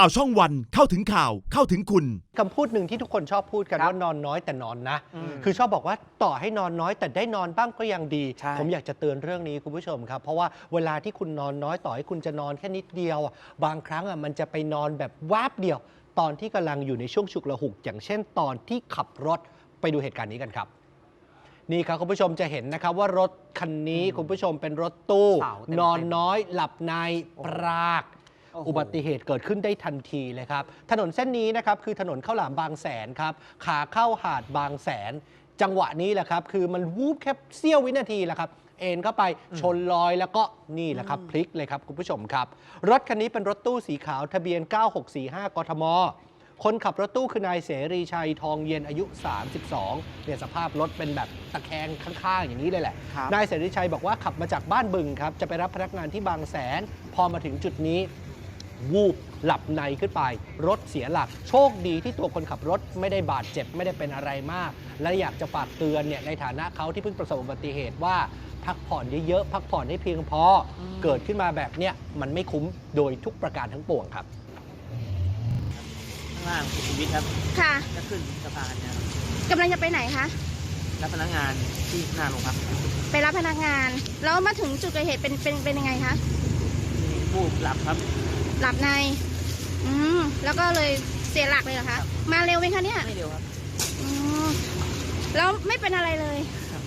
ข่าวช่องวันเข้าถึงข่าวเข้าถึงคุณ คำพูดหนึ่งที่ทุกคนชอบพูดกันครับว่านอนน้อยแต่นอนนะอืมคือชอบบอกว่าต่อให้นอนน้อยแต่ได้นอนบ้างก็ยังดี ใช่ ผมอยากจะเตือนเรื่องนี้คุณผู้ชมครับ เพราะว่าเวลาที่คุณนอนน้อยต่อให้คุณจะนอนแค่นิดเดียวอะบางครั้งอะมันจะไปนอนแบบวาบเดียว ตอนที่กำลังอยู่ในช่วงฉุกละหุก อย่างเช่น ตอนที่ขับรถไปดูเหตุการณ์นี้กันครับ นี่ครับคุณผู้ชมจะเห็นนะครับว่ารถคันนี้คุณผู้ชมเป็นรถตู้ เสาเต็มๆ นอนน้อยหลับในปรากโอ้โหอุบัติเหตุเกิดขึ้นได้ทันทีเลยครับ ถนนเส้นนี้นะครับคือถนนข้าวหลามบางแสนครับ ขาเข้าหาดบางแสน จังหวะนี้แหละครับ คือมันวูบแค่เสี้ยววินาทีแหละครับ เอ็นเข้าไปชนลอยแล้วก็นี่แหละครับพลิกเลยครับคุณผู้ชมครับ รถคันนี้เป็นรถตู้สีขาวทะเบียน 9645 กทมคนขับรถตู้คือนายเสรีชัยทองเย็นอายุ 32 เนี่ยสภาพรถเป็นแบบตะแคงข้างๆ อย่างนี้เลยแหละครับนายเสรีชัยบอกว่าขับมาจากบ้านบึงครับ จะไปรับพนักงานที่บางแสน พอมาถึงจุดนี้ วูบหลับในขึ้นไป รถเสียหลัก โชคดีที่ตัวคนขับรถไม่ได้บาดเจ็บไม่ได้เป็นอะไรมาก และอยากจะฝากเตือนเนี่ยในฐานะเขาที่เพิ่งประสบอุบัติเหตุว่าพักผ่อนเยอะๆพักผ่อนให้เพียงพออเกิดขึ้นมาแบบเนี้ยมันไม่คุ้มโดยทุกประการทั้งปวงครับ ข้างล่างคุณชีวิตครับค่ะจะขึ้นสะพานเนะครับกำลังจะไปไหนคะ รับพนักงานที่หน้าโรงพักไปรับพนักงาน แล้วมาถึงจุดเกิดเหตุเป็นเป็นเป็นยังไงคะมีผู้หลับครับ หลับใน อืมแล้วก็เลยเสียหลักเลยเหรอคะ มาเร็วไหมคะเนี่ยไม่เร็วครับอืมแล้วไม่เป็นอะไรเลย ครับ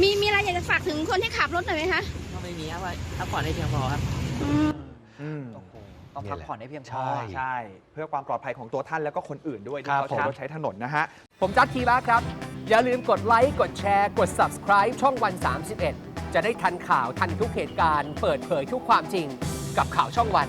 มีมีอะไรอยากจะฝากถึงคนที่ขับรถหน่อยไหมคะก็ไม่มีครับว่าพักผ่อนให้เพียงพอครับ อืม อืมโอ้โหต้องเนี่ยพักแหละผ่อนให้เพียงพใช่อใช่ เพื่อความปลอดภัยของตัวท่านแล้วก็คนอื่นด้วยคที่รับเขาใช้ผมรถใช้ถนนนะฮะ ผมจัดทีบ้าครับ อย่าลืมกดไลค์ กดแชร์ กด subscribe ช่องวัน 31 จะได้ทันข่าวทันทุกเหตุการณ์ เปิดเผยทุกความจริง กับข่าวช่องวัน